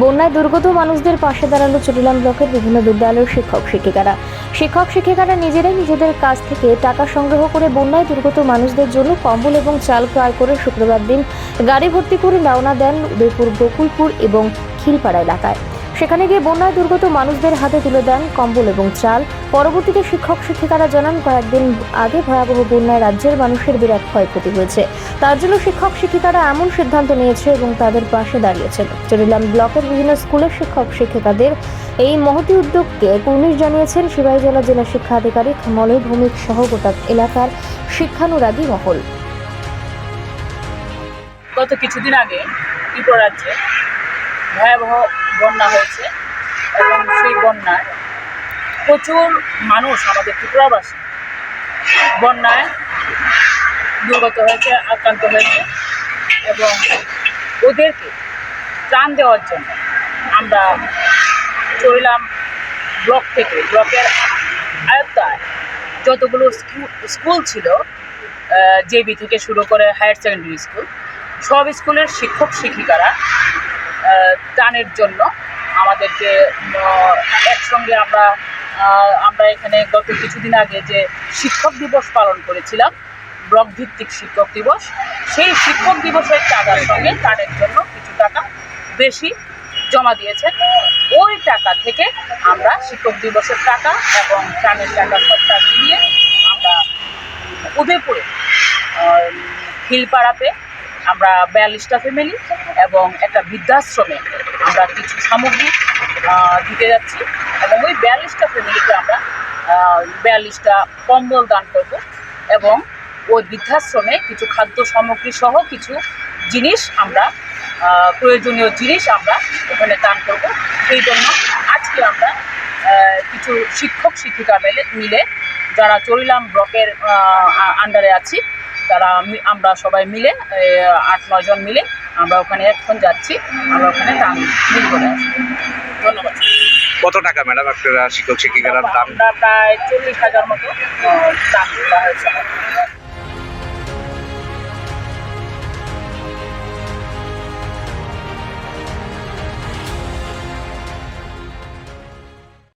বন্যায় দুর্গত মানুষদের পাশে দাঁড়াল চট্টগ্রাম ব্লকের বিভিন্ন বিদ্যালয়ের শিক্ষক, শিক্ষিকারা। শিক্ষক, শিক্ষিকারা নিজেরাই নিজেদের কাছ থেকে টাকা সংগ্রহ করে বন্যায় দুর্গত মানুষদের জন্য কম্বল এবং চাল ক্রয় করে শুক্রবার দিন গাড়ি ভর্তি করে রওনা দেন উদয়পুর, গোকুলপুর এবং খিলপাড়া এলাকায়। সেখানে গিয়ে বন্যায় দুর্গত মানুষদের হাতে তুলে দেন কম্বল এবং চাল। পরবর্তীতে শিক্ষক শিক্ষিকারা জানান, কয়েকদিন আগে ভয়াবহ বন্যায় রাজ্যের মানুষের বিরাট ক্ষয়ক্ষতি হয়েছে। তার জন্য শিক্ষক শিক্ষিকারা এমন সিদ্ধান্ত নিয়েছে এবং তাদের পাশে দাঁড়িয়েছেন। চট্টগ্রাম ব্লকের বিভিন্ন স্কুলের শিক্ষক শিক্ষিকাদের এই মহতি উদ্যোগকে কুর্নিশ জানিয়েছেন সিপাহীজলা জেলা শিক্ষা আধিকারিক মলয় ভৌমিক সহ গোটা এলাকার শিক্ষানুরাগী মহল। গত কিছুদিন আগে ত্রিপুরা রাজ্যে ভয়াবহ বন্যা হয়েছে এবং সেই বন্যায় প্রচুর মানুষ আমাদের ত্রিপুরাবাসী বন্যায় দুর্গত হয়েছে, আক্রান্ত হয়েছে এবং ওদেরকে ত্রাণ দেওয়ার জন্য আমরা চলিলাম ব্লক থেকে। ব্লকের আয়ত্তায় যতগুলো স্কুল স্কুল ছিল জেবি থেকে শুরু করে হায়ার সেকেন্ডারি স্কুল, সব স্কুলের শিক্ষক শিক্ষিকারা ত্রাণের জন্য আমাদেরকে একসঙ্গে আমরা আমরা এখানে গত কিছুদিন আগে যে শিক্ষক দিবস পালন করেছিলাম ব্লক ভিত্তিক শিক্ষক দিবস, সেই শিক্ষক দিবসের টাকার সঙ্গে ত্রাণের জন্য কিছু টাকা বেশি জমা দিয়েছেন ওই টাকা থেকে আমরা শিক্ষক দিবসের টাকা এবং ত্রাণের টাকা সবটা মিলিয়ে আমরা উদয়পুরে হিলপাড়াতে আমরা বিয়াল্লিশটা ফ্যামিলি এবং একটা বৃদ্ধাশ্রমে আমরা কিছু সামগ্রী দিতে যাচ্ছি এবং ওই বিয়াল্লিশটা ফ্যামিলিকে আমরা বিয়াল্লিশটা কম্বল দান করব এবং ওই বৃদ্ধাশ্রমে কিছু খাদ্য সামগ্রী সহ কিছু জিনিস আমরা প্রয়োজনীয় জিনিস আমরা ওখানে দান করব। সেই জন্য আজকে আমরা কিছু শিক্ষক শিক্ষিকা মিলে মিলে যারা চরিলাম ব্লকের আন্ডারে আছি তারা আমি আমরা সবাই মিলে আট নয় জন মিলে আমরা ওখানে এখন যাচ্ছি। আমরা ওখানে দাম মিল করে আসব। ধন্যবাদ। কত টাকা ম্যাডাম আপনারা শিক্ষক শিক্ষিকার দাম? প্রায় চল্লিশ হাজার মতো দাম দেওয়া হয়েছে।